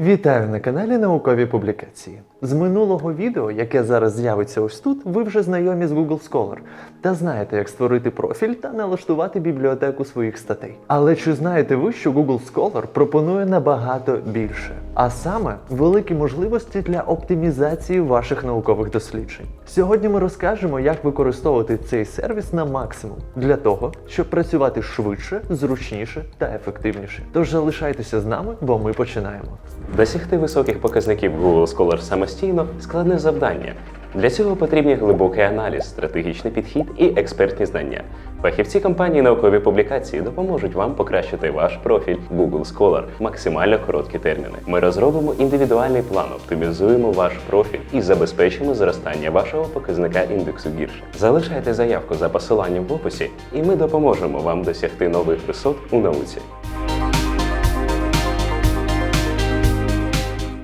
Вітаю на каналі Наукові Публікації. З минулого відео, яке зараз з'явиться ось тут, ви вже знайомі з Google Scholar та знаєте, як створити профіль та налаштувати бібліотеку своїх статей. Але чи знаєте ви, що Google Scholar пропонує набагато більше? А саме великі можливості для оптимізації ваших наукових досліджень. Сьогодні ми розкажемо, як використовувати цей сервіс на максимум для того, щоб працювати швидше, зручніше та ефективніше. Тож залишайтеся з нами, бо ми починаємо. Досягти високих показників Google Scholar самостійно складне завдання. Для цього потрібні глибокий аналіз, стратегічний підхід і експертні знання. Фахівці компанії наукові публікації допоможуть вам покращити ваш профіль Google Scholar в максимально короткі терміни. Ми розробимо індивідуальний план, оптимізуємо ваш профіль і забезпечимо зростання вашого показника індексу гірше. Залишайте заявку за посиланням в описі, і ми допоможемо вам досягти нових висот у науці.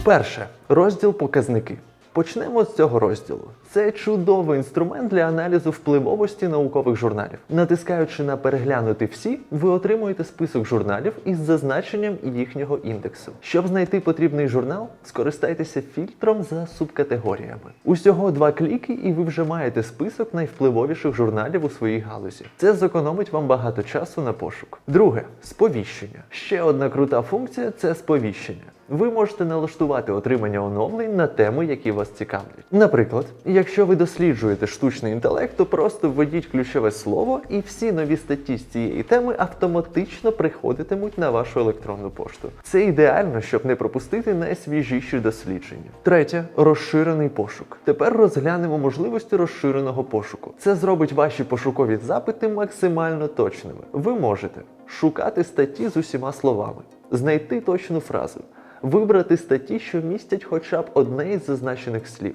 Перше розділ показники. Почнемо з цього розділу. Це чудовий інструмент для аналізу впливовості наукових журналів. Натискаючи на переглянути всі, ви отримуєте список журналів із зазначенням їхнього індексу. Щоб знайти потрібний журнал, скористайтеся фільтром за субкатегоріями. Усього два кліки, і ви вже маєте список найвпливовіших журналів у своїй галузі. Це зекономить вам багато часу на пошук. Друге сповіщення. Ще одна крута функція це сповіщення. Ви можете налаштувати отримання оновлень на теми, які вас цікавлять. Наприклад, якщо ви досліджуєте штучний інтелект, то просто введіть ключове слово, і всі нові статті з цієї теми автоматично приходитимуть на вашу електронну пошту. Це ідеально, щоб не пропустити найсвіжіші дослідження. Третє розширений пошук. Тепер розглянемо можливості розширеного пошуку. Це зробить ваші пошукові запити максимально точними. Ви можете шукати статті з усіма словами, знайти точну фразу вибрати статті, що містять хоча б одне із зазначених слів,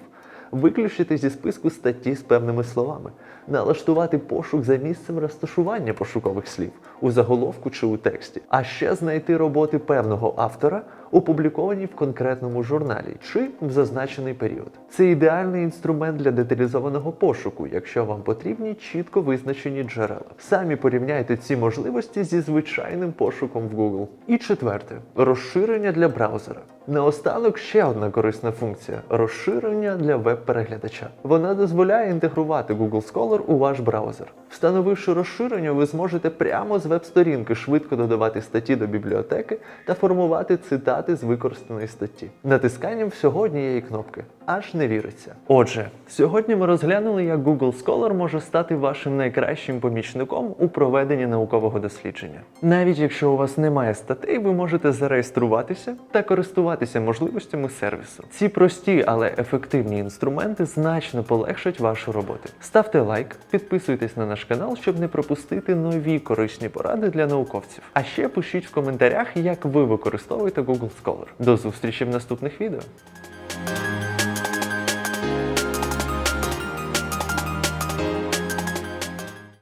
виключити зі списку статті з певними словами, налаштувати пошук за місцем розташування пошукових слів у заголовку чи у тексті, а ще знайти роботи певного автора, опубліковані в конкретному журналі чи в зазначений період. Це ідеальний інструмент для деталізованого пошуку, якщо вам потрібні чітко визначені джерела. Самі порівняйте ці можливості зі звичайним пошуком в Google. І четверте розширення для браузера. Наостанок ще одна корисна функція розширення для веб-переглядача. Вона дозволяє інтегрувати Google Scholar у ваш браузер. Встановивши розширення, ви зможете прямо з веб-сторінки швидко додавати статті до бібліотеки та формувати цитати з використаної статті. Натисканням всього однієї кнопки. Аж не віриться. Отже, сьогодні ми розглянули, як Google Scholar може стати вашим найкращим помічником у проведенні наукового дослідження. Навіть якщо у вас немає статей, ви можете зареєструватися та користуватися можливостями сервісу. Ці прості, але ефективні інструменти значно полегшать вашу роботу. Ставте лайк, підписуйтесь на наш канал, щоб не пропустити нові корисні поради для науковців. А ще пишіть в коментарях, як ви використовуєте Google Scholar. До зустрічі в наступних відео.